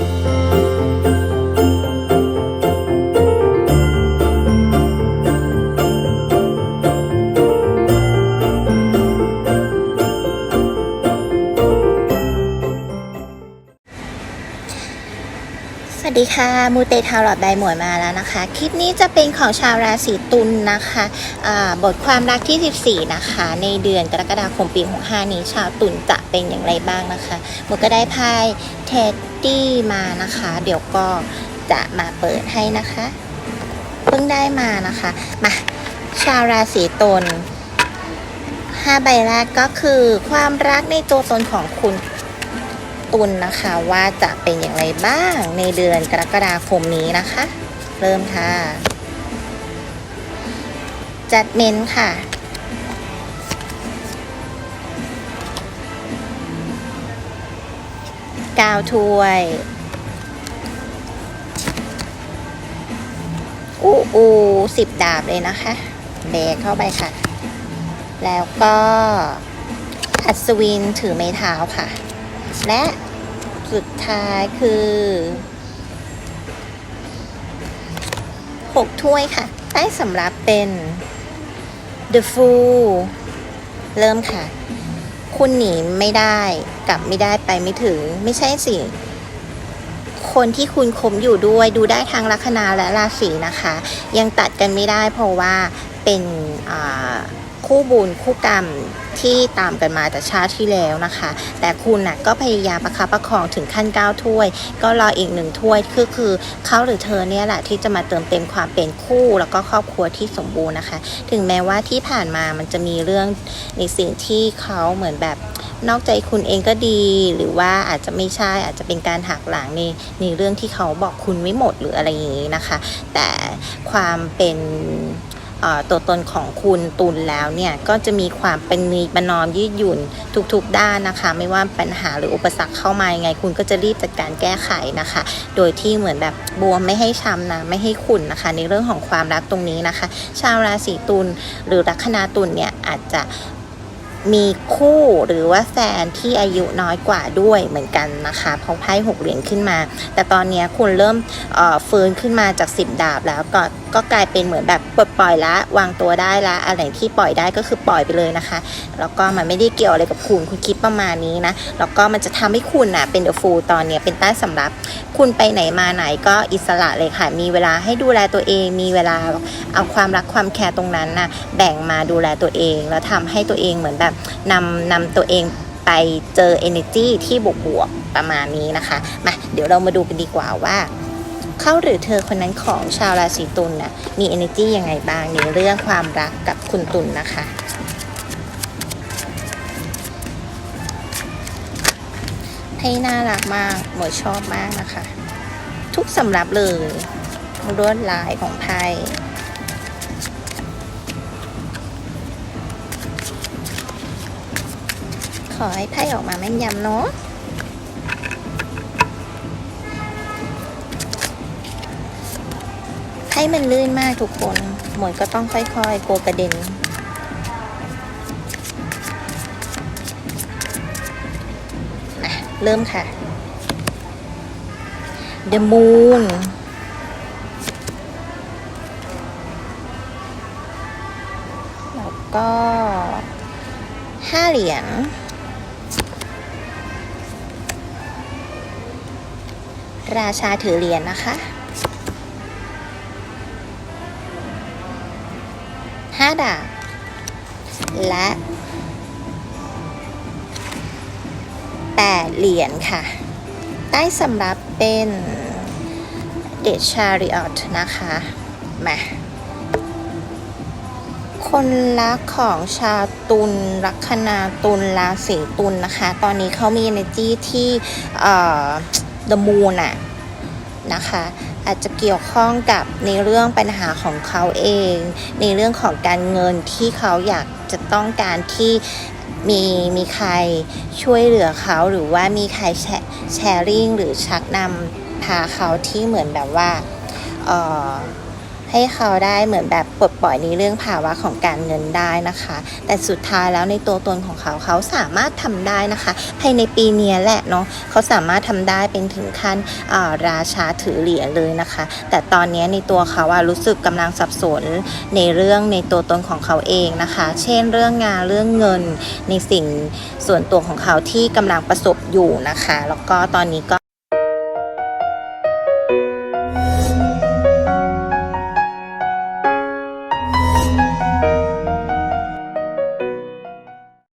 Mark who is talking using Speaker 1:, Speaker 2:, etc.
Speaker 1: Thank you. วัสดีค่ะ มูเตทาวหลอดใบหมวยมาแล้วนะคะ คลิปนี้จะเป็นของชาวราศีตุลนะคะอ่าบทความรักที่ 14 นะคะ ในเดือนกรกฎาคมปี65นี้ชาวตุลจะเป็นอย่างไรบ้างนะคะมูก็ได้ไพ่เท็ดดี้มานะคะ เดี๋ยวก็จะมาเปิดให้นะคะ เพิ่งได้มานะคะ มาชาวราศีตุลห้าใบแรกก็คือความรักในตัวตนของคุณ ตุลนะคะว่าจะเป็นอย่างไรบ้างในเดือนกรกฎาคมนี้นะคะ เริ่มค่ะจัดเมนค่ะ กาวถ้วยอู้อูสิบดาบเลยนะคะแบกเข้าไปค่ะ แล้วก็อัศวินถือไม้เท้าค่ะ และสุดท้ายคือหกถ้วยค่ะใต้สำรับเป็น The Fool เริ่มค่ะ คุณหนีไม่ได้กลับไม่ได้ไปไม่ถึง ไม่ใช่สิ คนที่คุณคบอยู่ด้วยดูได้ทางลัคนาและราศีนะคะ ยังตัดกันไม่ได้เพราะว่าเป็นอ่า คู่บุญคู่กรรมที่ตามกันมาแต่ชาติที่แล้วนะคะ แต่คุณน่ะก็พยายามประคับประคองถึงขั้นก้าถ้วย ก็รออีกหนึ่งถ้วยคือคือเขาหรือเธอเนี่ยแหละที่จะมาเติมเต็มความเป็นคู่แล้วก็ครอบครัวที่สมบูรณ์นะคะ ถึงแม้ว่าที่ผ่านมามันจะมีเรื่องในสิ่งที่เขาเหมือนแบบนอกใจคุณเองก็ดี หรือว่าอาจจะไม่ใช่อาจจะเป็นการหักหลังในในเรื่องที่เขาบอกคุณไม่หมดหรืออะไรอย่างนี้นะคะ แต่ความเป็น ตัวตนของคุณตุลแล้วเนี่ยก็จะมีความเป็นมีประนอมยืดหยุ่นทุกๆด้านนะคะ ไม่ว่าปัญหาหรืออุปสรรคเข้ามายังไง คุณก็จะรีบจัดการแก้ไขนะคะ โดยที่เหมือนแบบบวมไม่ให้ช้ำนะไม่ให้ขุ่นนะคะ ในเรื่องของความรักตรงนี้นะคะ ชาวราศีตุลหรือลัคนาตุลเนี่ยอาจจะ มีคู่หรือว่าแฟนที่อายุน้อยกว่าด้วยเหมือนกันนะคะเพราะไพ่หกเหรียญขึ้นมา แต่ตอนนี้คุณเริ่มเอ่อฟื้นขึ้นมาจากสิบดาบแล้วก็ก็กลายเป็นเหมือนแบบปลดปล่อยละวางตัวได้ละอะไรที่ปล่อยได้ก็คือปล่อยไปเลยนะคะ แล้วก็มันไม่ได้เกี่ยวอะไรกับคุณคุณคิดประมาณนี้นะแล้วก็มันจะทำให้คุณน่ะเป็นเดอะฟูลตอนเนี้ยเป็นใต้สำรับ คุณไปไหนมาไหนก็อิสระเลยค่ะ มีเวลาให้ดูแลตัวเอง มีเวลาเอาความรักความแคร์ตรงนั้นน่ะแบ่งมาดูแลตัวเอง แล้วทำให้ตัวเองเหมือนแบบนำนำตัวเองไปเจอ energy ที่บวกบวกๆประมาณนี้นะคะมาเดี๋ยวเรามาดูกันดีกว่าว่า เขาหรือเธอคนนั้นของชาวราศีตุลน่ะมี energy ยังไงบ้างในเรื่องความรักกับคุณตุลนะคะให้น่ารักมากหมวยชอบมากนะคะ ทุกสำรับเลยลวดลายของไพ่ อให้ไพ่ออกมาแม่นยำเนาะไพ่มันลื่นมากทุกคน หมวยก็ต้องค่อยๆโกลัวกระเด็นอะเริ่มค่ะ The Moon แล้วก็ห้าเหรียญ ราชาถือเหรียญนะคะห้าดาบและแปดเหรียญค่ะ ใต้สำรับเป็นเดชาริออตนะคะ มาคนรักของชาวตุลลัคนาตุลราศีตุลนะคะ ตอนนี้เขามี energy ที่ เอ่อ the moon อะนะคะ อาจจะเกี่ยวข้องกับในเรื่องปัญหาของเขาเอง ในเรื่องของการเงินที่เขาอยากจะต้องการที่มีมีใครช่วยเหลือเขาหรือว่ามีใครแชร์แชร์ริ่งหรือชักนำพาเขาที่เหมือนแบบว่าเอ่อ ให้เขาได้เหมือนแบบปลดปล่อยในเรื่องภาวะของการเงินได้นะคะ แต่สุดท้ายแล้วในตัวตนของเขาเขาสามารถทำได้นะคะ ภายในปีเนี้ยแหละเนาะเขาสามารถทำได้เป็นถึงขั้นราชาถือเหรียญเลยนะคะ แต่ตอนนี้ในตัวเขาอะรู้สึกกำลังสับสนในเรื่องในตัวตนของเขาเองนะคะ เช่นเรื่องงานเรื่องเงินในสิ่งส่วนตัวของเขาที่กำลังประสบอยู่นะคะ แล้วก็ตอนนี้ก็